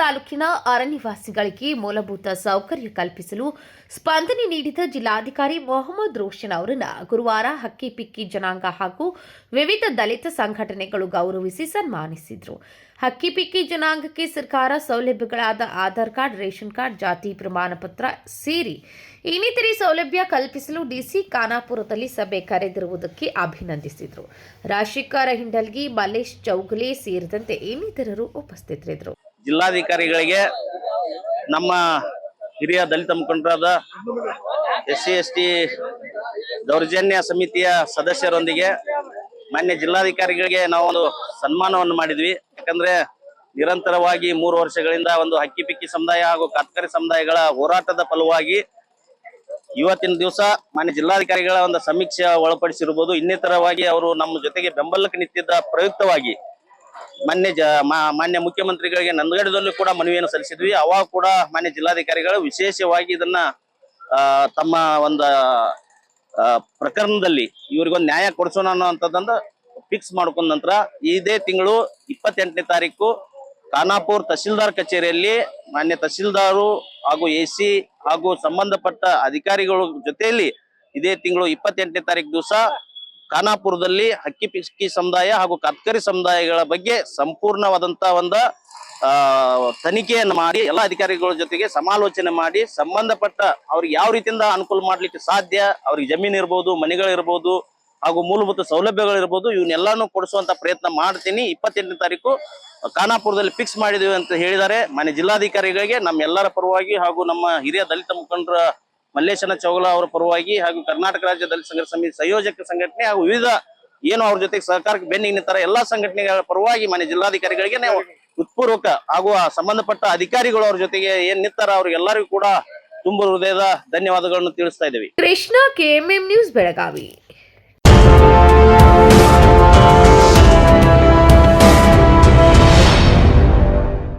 ತಾಲೂಕಿನ ಅರಣ್ಯವಾಸಿಗಳಿಗೆ ಮೂಲಭೂತ ಸೌಕರ್ಯ ಕಲ್ಪಿಸಲು ಸ್ಪಂದನೆ ನೀಡಿದ ಜಿಲ್ಲಾಧಿಕಾರಿ ಮೊಹಮ್ಮದ್ ರೋಷನ್ ಅವರನ್ನ ಗುರುವಾರ ಹಕ್ಕಿ ಪಿಕ್ಕಿ ಜನಾಂಗ ಹಾಗೂ ವಿವಿಧ ದಲಿತ ಸಂಘಟನೆಗಳು ಗೌರವಿಸಿ ಸನ್ಮಾನಿಸಿದರು. ಹಕ್ಕಿ ಪಿಕ್ಕಿ ಜನಾಂಗಕ್ಕೆ ಸರ್ಕಾರ ಸೌಲಭ್ಯಗಳಾದ ಆಧಾರ್ ಕಾರ್ಡ್, ರೇಷನ್ ಕಾರ್ಡ್, ಜಾತಿ ಪ್ರಮಾಣ ಪತ್ರ ಸೇರಿ ಇನ್ನಿತರೆ ಸೌಲಭ್ಯ ಕಲ್ಪಿಸಲು ಡಿಸಿ ಖಾನಾಪುರದಲ್ಲಿ ಸಭೆ ಕರೆದಿರುವುದಕ್ಕೆ ಅಭಿನಂದಿಸಿದರು. ರಾಶಿಕಾರ ಹಿಂಡಲ್ಗಿ ಮಲ್ಲೇಶ್ ಚೌಗಲೆ ಸೇರಿದಂತೆ ಇನ್ನಿತರರು ಉಪಸ್ಥಿತರಿದ್ದರು. ಜಿಲ್ಲಾಧಿಕಾರಿಗಳಿಗೆ ನಮ್ಮ ಹಿರಿಯ ದಲಿತ ಮುಖಂಡರಾದ ಎಸ್ ಸಿ ಎಸ್ ಟಿ ದೌರ್ಜನ್ಯ ಸಮಿತಿಯ ಸದಸ್ಯರೊಂದಿಗೆ ಮಾನ್ಯ ಜಿಲ್ಲಾಧಿಕಾರಿಗಳಿಗೆ ನಾವು ಒಂದು ಸನ್ಮಾನವನ್ನು ಮಾಡಿದ್ವಿ. ಯಾಕಂದ್ರೆ ನಿರಂತರವಾಗಿ ಮೂರು ವರ್ಷಗಳಿಂದ ಒಂದು ಹಕ್ಕಿ ಪಿಕ್ಕಿ ಸಮುದಾಯ ಹಾಗೂ ಕಾತ್ಕರಿ ಸಮುದಾಯಗಳ ಹೋರಾಟದ ಫಲವಾಗಿ ಇವತ್ತಿನ ದಿವಸ ಮಾನ್ಯ ಜಿಲ್ಲಾಧಿಕಾರಿಗಳ ಒಂದು ಸಮೀಕ್ಷೆ ಒಳಪಡಿಸಿರ್ಬೋದು. ಇನ್ನಿತರವಾಗಿ ಅವರು ನಮ್ಮ ಜೊತೆಗೆ ಬೆಂಬಲಕ್ಕೆ ನಿಂತಿದ್ದ ಪ್ರಯುಕ್ತವಾಗಿ ಮಾನ್ಯ ಜ ಮಾನ್ಯ ಮುಖ್ಯಮಂತ್ರಿಗಳಿಗೆ ನಂದಗಡದಲ್ಲೂ ಕೂಡ ಮನವಿಯನ್ನು ಸಲ್ಲಿಸಿದ್ವಿ. ಅವಾಗ ಕೂಡ ಮಾನ್ಯ ಜಿಲ್ಲಾಧಿಕಾರಿಗಳು ವಿಶೇಷವಾಗಿ ಇದನ್ನ ತಮ್ಮ ಒಂದು ಪ್ರಕರಣದಲ್ಲಿ ಇವ್ರಿಗೊಂದು ನ್ಯಾಯ ಕೊಡಿಸೋಣ ಅನ್ನೋಂಥದ್ದನ್ನ ಫಿಕ್ಸ್ ಮಾಡ್ಕೊಂಡ ನಂತರ ಇದೇ ತಿಂಗಳು ಇಪ್ಪತ್ತೆಂಟನೇ ತಾರೀಕು ಖಾನಾಪುರ್ ತಹಶೀಲ್ದಾರ್ ಕಚೇರಿಯಲ್ಲಿ ಮಾನ್ಯ ತಹಶೀಲ್ದಾರು ಹಾಗೂ ಎ ಹಾಗೂ ಸಂಬಂಧಪಟ್ಟ ಅಧಿಕಾರಿಗಳ ಜೊತೆಯಲ್ಲಿ ಇದೇ ತಿಂಗಳು ಇಪ್ಪತ್ತೆಂಟನೇ ತಾರೀಕು ದಿವಸ ಖಾನಾಪುರದಲ್ಲಿ ಹಕ್ಕಿ ಪಿಕ್ಕಿ ಸಮುದಾಯ ಹಾಗೂ ಕತ್ಕರಿ ಸಮುದಾಯಗಳ ಬಗ್ಗೆ ಸಂಪೂರ್ಣವಾದಂತ ಒಂದು ತನಿಖೆಯನ್ನು ಮಾಡಿ, ಎಲ್ಲ ಅಧಿಕಾರಿಗಳ ಜೊತೆಗೆ ಸಮಾಲೋಚನೆ ಮಾಡಿ, ಸಂಬಂಧಪಟ್ಟ ಅವ್ರಿಗೆ ಯಾವ ರೀತಿಯಿಂದ ಅನುಕೂಲ ಮಾಡ್ಲಿಕ್ಕೆ ಸಾಧ್ಯ, ಅವ್ರಿಗೆ ಜಮೀನು ಇರ್ಬೋದು ಮನೆಗಳಿರ್ಬೋದು ಹಾಗೂ ಮೂಲಭೂತ ಸೌಲಭ್ಯಗಳಿರ್ಬೋದು ಇವನ್ನೆಲ್ಲಾನು ಕೊಡಿಸುವಂತ ಪ್ರಯತ್ನ ಮಾಡ್ತೀನಿ. ಇಪ್ಪತ್ತೆಂಟನೇ ತಾರೀಕು ಖಾನಾಪುರದಲ್ಲಿ ಫಿಕ್ಸ್ ಮಾಡಿದೀವಿ ಅಂತ ಹೇಳಿದ್ದಾರೆ. ಮನೆ ಜಿಲ್ಲಾಧಿಕಾರಿಗಳಿಗೆ, ನಮ್ಮೆಲ್ಲರ ಪರವಾಗಿ ಹಾಗೂ ನಮ್ಮ ಹಿರಿಯ ದಲಿತ ಮುಖಂಡರ ಮಲ್ಲೇಶನ ಚೌಗಲ ಅವರ ಪರವಾಗಿ ಹಾಗೂ ಕರ್ನಾಟಕ ರಾಜ್ಯ ದಲಿತ ಸಂಘರ್ಷ ಸಮಿತಿ ಸಂಯೋಜಕ ಸಂಘಟನೆ ಹಾಗೂ ವಿವಿಧ ಏನು ಅವ್ರ ಜೊತೆಗೆ ಸಹಕಾರಕ್ಕೆ ಬೆನ್ನಿಗೆ ನಿಂತಾರೆ ಎಲ್ಲಾ ಸಂಘಟನೆಗಳ ಪರವಾಗಿ ಮನೆ ಜಿಲ್ಲಾಧಿಕಾರಿಗಳಿಗೆ ನಾವು ಉತ್ಪೂರ್ವಕ ಹಾಗೂ ಸಂಬಂಧಪಟ್ಟ ಅಧಿಕಾರಿಗಳು ಅವ್ರ ಜೊತೆಗೆ ಏನ್ ನಿಂತಾರ ಅವ್ರಿಗೆಲ್ಲರಿಗೂ ಕೂಡ ತುಂಬ ಹೃದಯದ ಧನ್ಯವಾದಗಳನ್ನು ತಿಳಿಸ್ತಾ ಇದ್ದೀವಿ. Krishna KMM news Belagavi.